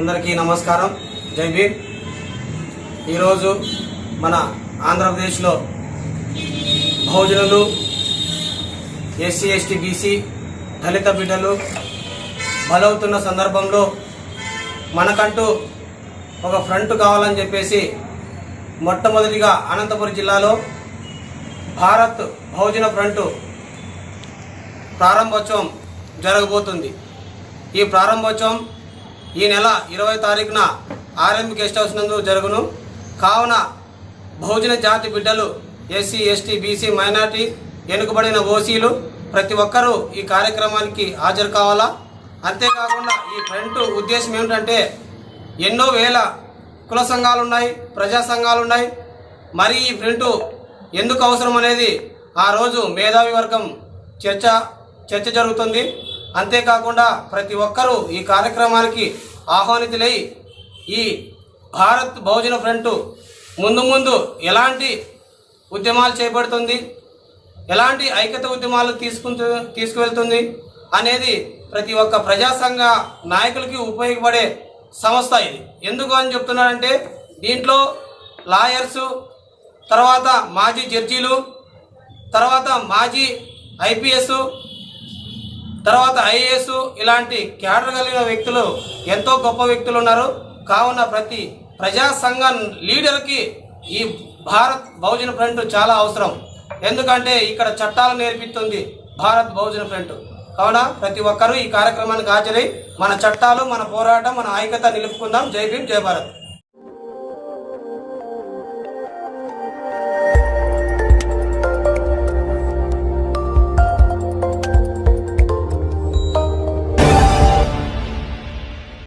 అందరికీ నమస్కారం. జై భీమ్. ఈరోజు మన ఆంధ్రప్రదేశ్లో బహుజనులు ఎస్సీ ఎస్టీ బీసీ దళిత బిడ్డలు బలవుతున్న సందర్భంలో మనకంటూ ఒక ఫ్రంట్ కావాలని చెప్పేసి మొట్టమొదటిగా అనంతపురం జిల్లాలో భారత్ బహుజన ఫ్రంట్ ప్రారంభోత్సవం జరగబోతుంది. ఈ ప్రారంభోత్సవం ఈ నెల ఇరవై తారీఖున ఆర్ఎం గెస్ట్ హౌస్ నందు జరుగును. కావున బహుజన జాతి బిడ్డలు ఎస్సీ ఎస్టీ బీసీ మైనార్టీ వెనుకబడిన ఓసీలు ప్రతి ఒక్కరూ ఈ కార్యక్రమానికి హాజరు కావాలా? అంతేకాకుండా ఈ ఫ్రంట్ ఉద్దేశం ఏమిటంటే ఎన్నో వేల కుల సంఘాలు ఉన్నాయి ప్రజా సంఘాలు ఉన్నాయి మరి ఈ ఫ్రంట్ ఎందుకు అవసరం అనేది ఆ రోజు మేధావి వర్గం చర్చ చర్చ జరుగుతుంది. అంతేకాకుండా ప్రతి ఒక్కరూ ఈ కార్యక్రమానికి ఆహ్వానితులై ఈ భారత్ బహుజన ఫ్రంట్ ముందు ముందు ఎలాంటి ఉద్యమాలు చేపడుతుంది ఎలాంటి ఐక్యత ఉద్యమాలు తీసుకుంటూ తీసుకువెళ్తుంది అనేది ప్రతి ఒక్క ప్రజాసంఘ నాయకులకి ఉపయోగపడే సంస్థ ఇది. ఎందుకు అని చెప్తున్నానంటే దీంట్లో లాయర్సు తర్వాత మాజీ జడ్జీలు తర్వాత మాజీ ఐపీఎస్ తర్వాత ఐఏఎస్ ఇలాంటి క్యాడర్ కలిగిన వ్యక్తులు ఎంతో గొప్ప వ్యక్తులు ఉన్నారు. కావున ప్రతి ప్రజా సంఘ లీడర్కి ఈ భారత్ బహుజన ఫ్రంట్ చాలా అవసరం. ఎందుకంటే ఇక్కడ చట్టాలు నేర్పిస్తుంది భారత్ బహుజన ఫ్రంట్. కావున ప్రతి ఒక్కరూ ఈ కార్యక్రమానికి హాజరై మన చట్టాలు మన పోరాటం మన ఐక్యత నిలుపుకుందాం. జై భీం జై భారత్.